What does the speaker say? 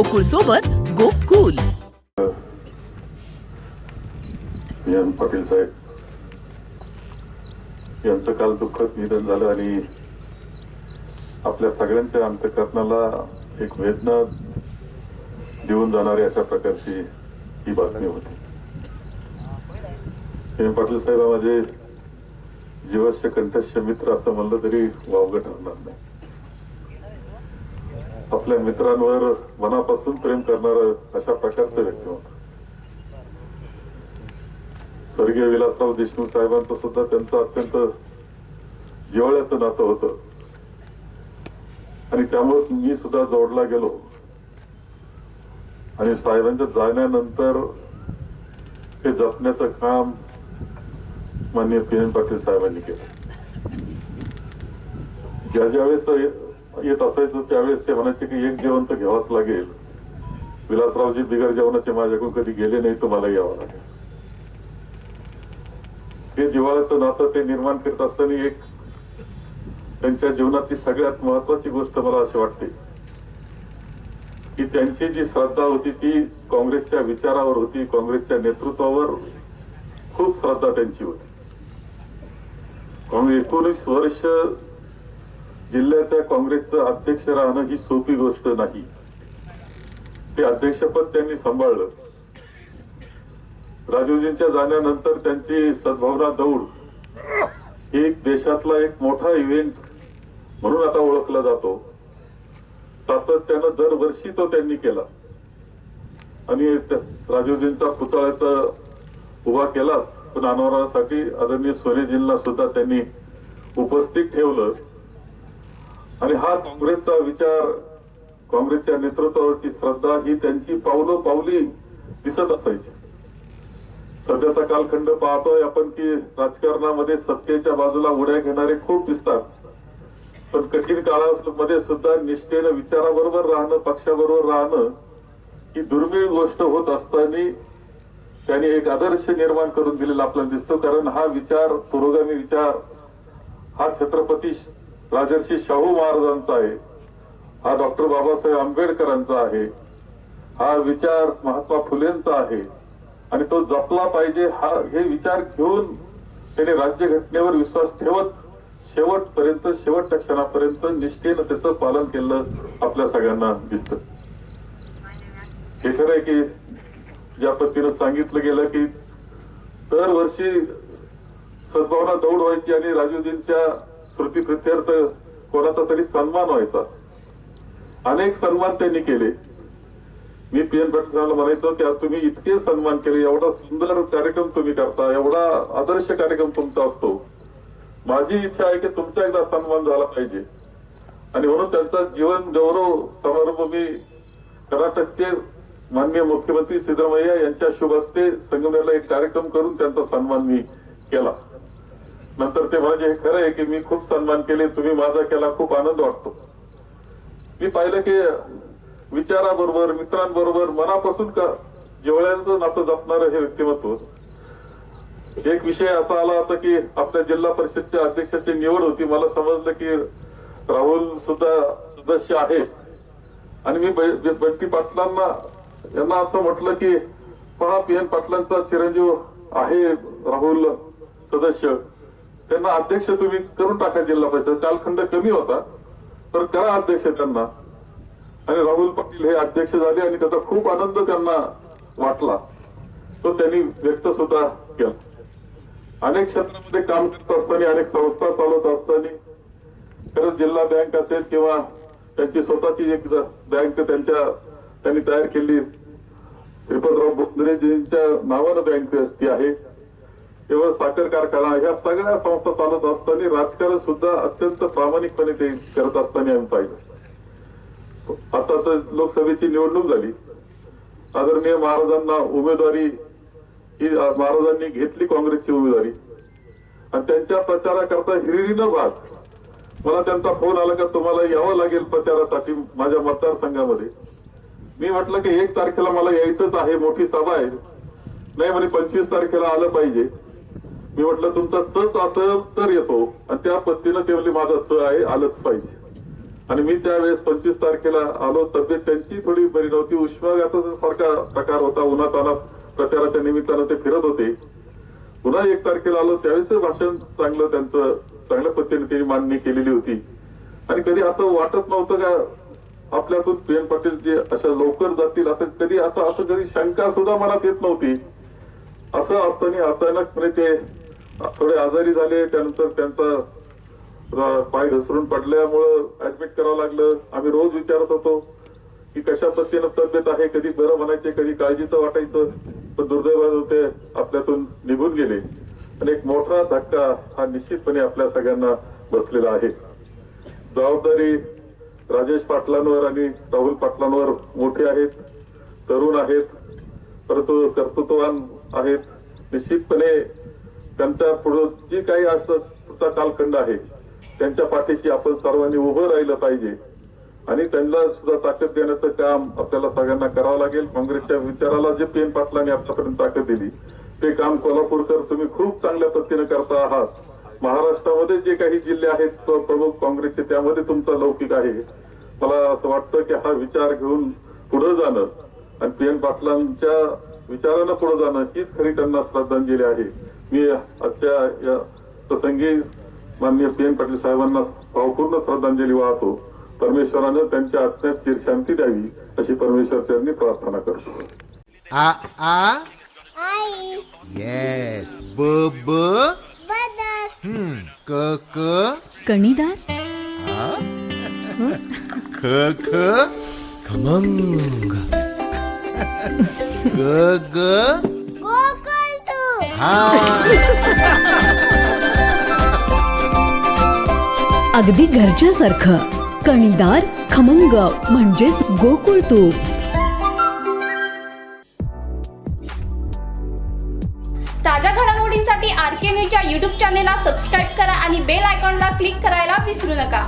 गोकुळ सोबत गोकुल. एम पाटील साहेब यांचं काल दुःखद निधन झालं आणि आपल्या सगळ्यांच्या अंतकरणाला एक वेदना देऊन जाणारी अशा प्रकारची ही बातमी होती. एम पाटील साहेब माझे जीवाचे कंठस्य मित्र असं म्हणलं तरी वावगं ठरणार नाही. आपल्या मित्रांवर मनापासून प्रेम करणार अशा प्रकारचं व्यक्तिमत्व. स्वर्गीय विलासराव देशमुख साहेबांचं सुद्धा त्यांचं अत्यंत जिवाळ्याचं नातं होतं. आणि त्यामुळे मी सुद्धा जोडला गेलो. आणि साहेबांच्या जाण्यानंतर हे जपण्याचं काम माननीय पी एन पाटील साहेबांनी केलं. ज्या ज्यावेळेस ये- येत असायचं त्यावेळेस ते म्हणायचे की एक जेवण तर घ्यावाच लागेल. विलासरावजी बिगर जेवणाचे माझ्याकडून कधी गेले नाही तर मला यावं लागेल. हे जिव्हाळ्याचं नातं ते निर्माण करत असताना एक त्यांच्या जीवनातली सगळ्यात महत्वाची गोष्ट मला अशी वाटते की त्यांची जी श्रद्धा होती ती काँग्रेसच्या विचारावर होती काँग्रेसच्या नेतृत्वावर खूप श्रद्धा त्यांची होती. एकोणीस वर्ष जिल्ह्याच्या काँग्रेसचं अध्यक्ष राहणं ही सोपी गोष्ट नाही. ते अध्यक्षपद त्यांनी सांभाळलं. राजीवजींच्या जाण्यानंतर त्यांची सद्भावना दौड ही एक देशातला एक मोठा इव्हेंट म्हणून आता ओळखला जातो. सातत्यानं दरवर्षी तो त्यांनी केला. आणि राजूजींचा राजीवजींचा पुतळ्याचा उभा केलाच. पण अनावरणासाठी आदरणीय सोनेजींना सुद्धा त्यांनी उपस्थित ठेवलं. आणि हा काँग्रेसचा विचार काँग्रेसच्या नेतृत्वावरची श्रद्धा ही त्यांची पावलं पावली दिसत असायची. सध्याचा कालखंड पाहतोय आपण की राजकारणामध्ये सत्तेच्या बाजूला उड्या घेणारे खूप दिसतात. पण कठीण काळामध्ये सुद्धा निष्ठेनं विचाराबरोबर राहणं पक्षाबरोबर राहणं ही दुर्मिळ गोष्ट होत असताना त्यांनी एक आदर्श निर्माण करून दिलेला आपल्याला दिसतो. कारण हा विचार पुरोगामी विचार हा छत्रपती राजर्षी शाहू महाराजांचा आहे. हा डॉक्टर बाबासाहेब आंबेडकरांचा आहे. हा विचार महात्मा फुलेंचा आहे. आणि तो जपला पाहिजे हा हे विचार घेऊन त्याने राज्यघटनेवर विश्वास ठेवत शेवटपर्यंत शेवटच्या क्षणापर्यंत निष्ठेनं त्याचं पालन केलं आपल्या सगळ्यांना दिसत. हे खरं आहे की ज्या पद्धतीनं सांगितलं गेलं की दरवर्षी सद्भावना दौड व्हायची आणि राजीवजींच्या स्मृती प्रित्यर्थ कोणाचा तरी सन्मान व्हायचा. अनेक सन्मान त्यांनी केले. मी पी एन पाटील साहेबांना म्हणायचो की आज तुम्ही इतके सन्मान केले एवढा सुंदर कार्यक्रम तुम्ही करता एवढा आदर्श कार्यक्रम तुमचा असतो. माझी इच्छा आहे की तुमचा एकदा सन्मान झाला पाहिजे. आणि म्हणून त्यांचा जीवन गौरव समारंभ मी कर्नाटकचे माननीय मुख्यमंत्री सिद्धरामय्या यांच्या शुभ हस्ते संगमनेरला एक कार्यक्रम करून त्यांचा सन्मान मी केला. नंतर ते म्हणाले हे खरं आहे की मी खूप सन्मान केले तुम्ही माझा केला खूप आनंद वाटतो. मी पाहिलं की विचाराबरोबर मित्रांबरोबर मनापासून का जेवळ्यांचं नातं जपणारं हे व्यक्तिमत्व. एक विषय असा आला होता की आपल्या जिल्हा परिषदच्या अध्यक्षाची निवड होती. मला समजलं की राहुल सुद्धा सदस्य आहे. आणि मी ब- बंटी पाटलांना यांना असं म्हटलं की पहा पी एन पाटलांचा चिरंजीव आहे राहुल सदस्य. त्यांना अध्यक्ष तुम्ही करून टाका जिल्हा परिषद. कालखंड कमी होता तर करा अध्यक्ष त्यांना. आणि राहुल पाटील हे अध्यक्ष झाले आणि त्याचा खूप आनंद त्यांना वाटला. तो त्यांनी व्यक्त सुद्धा केला. अनेक क्षेत्रामध्ये काम करत असताना अनेक संस्था चालवत असताना खरंच जिल्हा बँक असेल किंवा त्यांची स्वतःची एक बँक त्यांच्या त्यांनी तयार केली. श्रीपतराव बोंद्रेजींच्या नावानं बँक ती आहे. किंवा साखर कारखाना ह्या सगळ्या संस्था चालत असताना राजकारण सुद्धा अत्यंत प्रामाणिकपणे ते करत असताना आम्ही पाहिलं. आताच लोकसभेची निवडणूक झाली. आदरणीय महाराजांना उमेदवारी ही महाराजांनी घेतली काँग्रेसची उमेदवारी. आणि त्यांच्या प्रचाराकरता हिरिरीनं भाग. मला त्यांचा फोन आला का तुम्हाला यावं लागेल प्रचारासाठी माझ्या मतदारसंघामध्ये. मी म्हटलं की एक तारखेला मला यायचंच आहे मोठी सभा आहे. नाही म्हणे पंचवीस तारखेला आलं पाहिजे. मी म्हटलं तुमचा चच असेल तर येतो. आणि त्या पद्धतीनं ते म्हणले माझा च आहे आलंच पाहिजे. आणि मी त्यावेळेस पंचवीस तारखेला आलो. तब्येत त्यांची थोडी बरी नव्हती. उष्माघाताचा सारखा प्रकार होता. उन्हात अनात प्रचाराच्या निमित्तानं ते फिरत होते. पुन्हा एक तारखेला आलो. त्यावेळेस भाषण चांगलं त्यांचं चांगल्या पद्धतीने त्यांनी मांडणी केलेली होती. आणि कधी असं वाटत नव्हतं का आपल्यातून पी एन पाटील जे अशा लवकर जातील असं कधी असं असं कधी शंका सुद्धा मनात येत नव्हती. असं असताना अचानकपणे ते थोडे आजारी झाले त्यानंतर त्यांचा पाय घसरून पडल्यामुळं ऍडमिट करावं लागलं. आम्ही रोज विचारत होतो की कशा पद्धतीनं तब्येत आहे कधी बरं म्हणायचे कधी काळजीचं वाटायचं. पण दुर्दैवानं ते आपल्यातून निघून गेले. आणि एक मोठा धक्का हा निश्चितपणे आपल्या सगळ्यांना बसलेला आहे. जबाबदारी राजेश पाटलांवर आणि राहुल पाटलांवर मोठे आहेत तरुण आहेत परंतु कर्तृत्ववान आहेत. निश्चितपणे त्यांच्या पुढं जी काही असं पुढचा कालखंड आहे त्यांच्या पाठीशी आपण सर्वांनी उभं राहिलं पाहिजे. आणि त्यांना सुद्धा ताकद देण्याचं काम आपल्याला सगळ्यांना करावं लागेल. काँग्रेसच्या विचाराला जे पेन पाटलांनी आतापर्यंत ताकद दिली ते काम कोल्हापूरकर तुम्ही खूप चांगल्या पद्धतीने करता आहात. महाराष्ट्रामध्ये जे काही जिल्हे आहेत प्रमुख काँग्रेसचे त्यामध्ये तुमचा लौकिक आहे. मला असं वाटतं की हा विचार घेऊन पुढे जाणं आणि पी एन पाटलांच्या विचारानं पुढे जाणं हीच खरी त्यांना श्रद्धांजली आहे. मी आजच्या या प्रसंगी माननीय पी एन पाटील साहेबांना भावपूर्ण श्रद्धांजली वाहतो. परमेश्वरानं त्यांच्या आत्म्यात चिरशांती द्यावी अशी परमेश्वर चरणी प्रार्थना करतो. आ आ? आई. येस ब ब? बदक. हम्म. क क? कणीदार? आ? ख ख? खमंग. ग ग. तू हा. अगदी घरच्यासारखं. कणीदार खमंग म्हणजेच गोकुळ तूप ताज्या घडामोडींसाठी आर के न्यूजच्या यूट्यूब चॅनेलला सबस्क्राईब करा आणि बेल आयकॉनला क्लिक करायला विसरू नका.